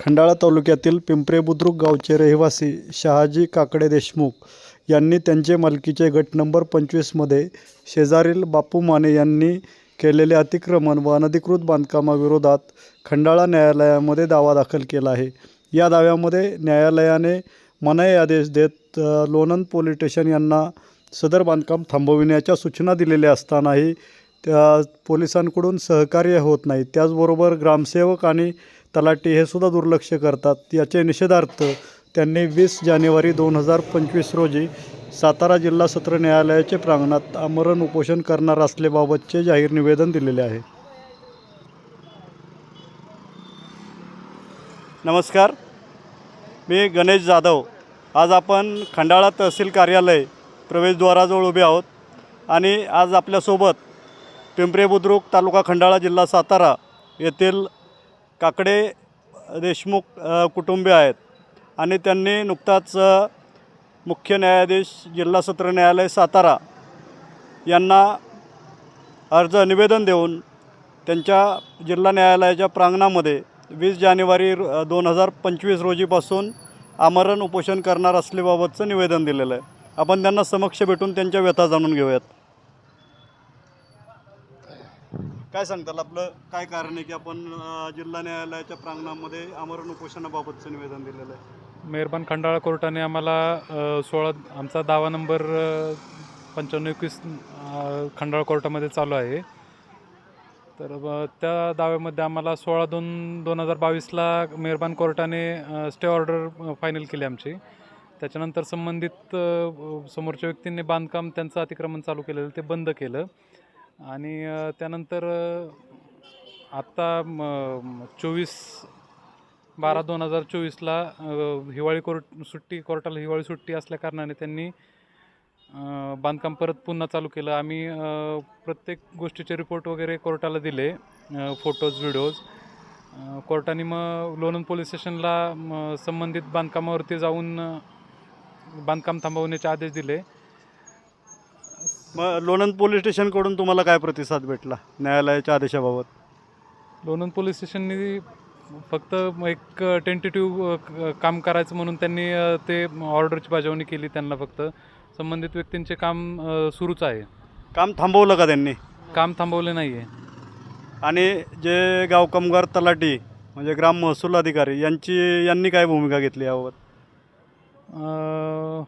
खंडाळा तालुक्यातील पिंपरे बुद्रुक गावचे रहिवासी शहाजी काकडे देशमुख यांनी त्यांचे मालकीचे गट नंबर पंचवीसमध्ये शेजारील बापू माने यांनी केलेले अतिक्रमण व अनधिकृत बांधकामाविरोधात खंडाळा न्यायालयामध्ये दावा दाखल केला आहे. या दाव्यामध्ये न्यायालयाने मनाई आदेश देत लोणंद पोलीस स्टेशन यांना सदर बांधकाम थांबविण्याच्या सूचना दिलेल्या असतानाही त्या पोलिसांकडून सहकार्य होत नाही. त्याचबरोबर ग्रामसेवक आणि तलाठी हे सुद्धा दुर्लक्ष करतात. याचे निषेधार्थ त्यांनी वीस जानेवारी दोन हजार पंचवीस रोजी सातारा जिल्हा सत्र न्यायालयाचे प्रांगणात आमरण उपोषण करणार असल्याबाबतचे जाहीर निवेदन दिलेले आहे. नमस्कार. मी गणेश जाधव. आज आपण खंडाळा तहसील कार्यालय प्रवेशद्वाराजवळ उभे आहोत आणि आज आपल्यासोबत पिंपरे बुद्रुक तालुका खंडाळा जिल्हा सातारा येथील काकडे देशमुख कुटुंबीय आहेत. आणि त्यांनी नुकताच मुख्य न्यायाधीश जिल्हा सत्र न्यायालय सातारा यांना अर्ज निवेदन देऊन त्यांच्या जिल्हा न्यायालयाच्या प्रांगणामध्ये वीस जानेवारी दोन हजार पंचवीस रोजीपासून आमरण उपोषण करणार असल्याबाबतचं निवेदन दिलेलं आहे. आपण त्यांना समक्ष भेटून त्यांच्या व्यथा जाणून घेऊयात. काय सांगताल? आपलं काय कारण आहे की आपण जिल्हा न्यायालयाच्या प्रांगणामध्ये आमरण उपोषणाबाबतचं निवेदन दिलेलं आहे? मेहरबान खंडाळा कोर्टाने आम्हाला सोळा आमचा दावा नंबर पंच्याण्णव एकवीस खंडाळा कोर्टामध्ये चालू आहे. तर त्या दाव्यामध्ये आम्हाला सोळा दोन दोन हजार बावीसला मेहरबान कोर्टाने स्टे ऑर्डर फायनल केली आमची. त्याच्यानंतर संबंधित समोरच्या व्यक्तींनी बांधकाम त्यांचं अतिक्रमण चालू केलेलं ते बंद केलं. आणि त्यानंतर आत्ता आत्ता चोवीस बारा दोन हजार चोवीसला हिवाळी कोर्ट सुट्टी कोर्टाला हिवाळी सुट्टी असल्याकारणाने त्यांनी बांधकाम परत पुन्हा चालू केलं. आम्ही प्रत्येक गोष्टीचे रिपोर्ट वगैरे कोर्टाला दिले फोटोज व्हिडिओज. कोर्टाने मग लोणंद पोलीस स्टेशनला संबंधित बांधकामावरती जाऊन बांधकाम थांबवण्याचे आदेश दिले. मग लोणंद पोलीस स्टेशनकडून तुम्हाला काय प्रतिसाद भेटला न्यायालयाच्या आदेशाबाबत? लोणंद पोलीस स्टेशननी फक्त एक टेंटेटिव्ह काम करायचं म्हणून त्यांनी अ, ते ऑर्डरची बजावणी केली त्यांना फक्त. संबंधित व्यक्तींचे काम अ, सुरूच आहे. काम थांबवलं का त्यांनी? काम थांबवले नाही आहे आणि जे गाव कामगार तलाठी म्हणजे ग्राम महसूल अधिकारी यांची यांनी काय भूमिका घेतली याबाबत? अ,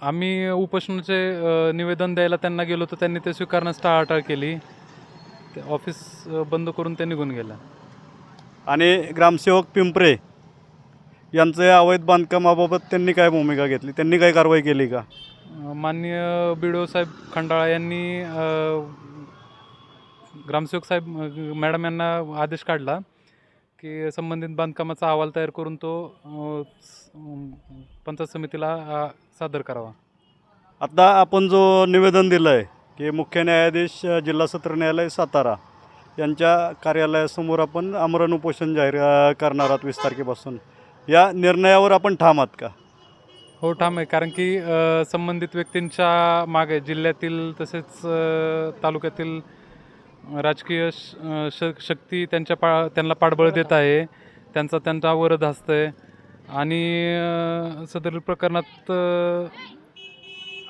आम्ही उपोषणाचे निवेदन द्यायला त्यांना गेलो तर त्यांनी ते स्वीकारण्यास टाळाटाळ केली. ते ऑफिस बंद करून ते निघून गेला. आणि ग्रामसेवक पिंपरे यांचं या अवैध बांधकामाबाबत त्यांनी काय भूमिका घेतली? त्यांनी काय कारवाई केली का? माननीय बी साहेब खंडाळा यांनी ग्रामसेवक साहेब मॅडम यांना आदेश काढला. की संबंधित बांधकामाचा अहवाल तयार करून तो अ, स- अम, पंचायत समितीला अ, सादर करावा. आता आपण जो निवेदन दिलं आहे की मुख्य न्यायाधीश अ, जिल्हा सत्र न्यायालय सातारा यांच्या कार्यालयासमोर आपण आमरण उपोषण जाहीर अ, करणार आहात वीस तारखेपासून. या निर्णयावर आपण ठाम आहात का? हो ठाम आहे. कारण की अ, संबंधित व्यक्तींच्या मागे जिल्ह्यातील तसेच अ, तालुक्यातील राजकीय श शक्ती त्यांच्या पा त्यांना पाठबळ देत आहे. त्यांचा त्यांचा वरद असतं आहे आणि सदर प्रकरणात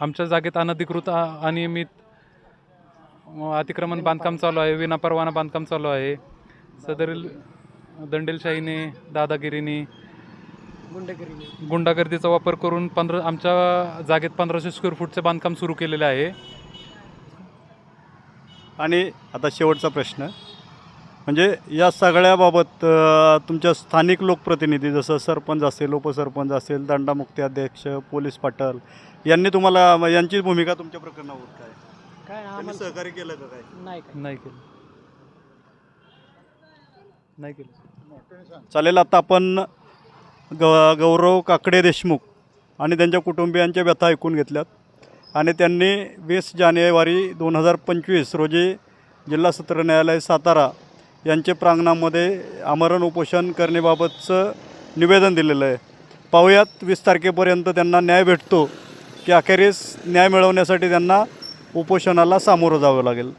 आमच्या जागेत अनधिकृत अनियमित अतिक्रमण बांधकाम चालू आहे. विनापरवाना बांधकाम चालू आहे. सदरील दंडेलशाहीने दादागिरीने गुंडागर्दीचा वापर करून पंधरा आमच्या जागेत पंधराशे स्क्वेअर फूटचे बांधकाम सुरू केलेले आहे. आणि आता शेवटचा प्रश्न. म्हणजे या सगळ्याबाबत तुमच्या स्थानिक लोकप्रतिनिधी जसं सरपंच असेल उपसरपंच असेल दंडामुक्ती अध्यक्ष पोलीस पाटल यांनी तुम्हाला यांची भूमिका तुमच्या प्रकरणावर काय? काय आम्हाला सहकार्य केलं का काय? नाही काय नाही केलं. नाही केलं. चालेल आता आपण ग गौरव काकडे देशमुख आणि त्यांच्या कुटुंबियांच्या व्यथा ऐकून घेतल्यात. आणि त्यांनी वीस जानेवारी दोन हजार पंचवीस रोजी जिल्हा सत्र न्यायालय सातारा यांचे प्रांगणामध्ये आमरण उपोषण करण्याबाबतचं निवेदन दिलेलं आहे. पाहुयात वीस तारखेपर्यंत त्यांना न्याय भेटतो की अखेरीस न्याय मिळवण्यासाठी त्यांना उपोषणाला सामोरं जावं लागेल.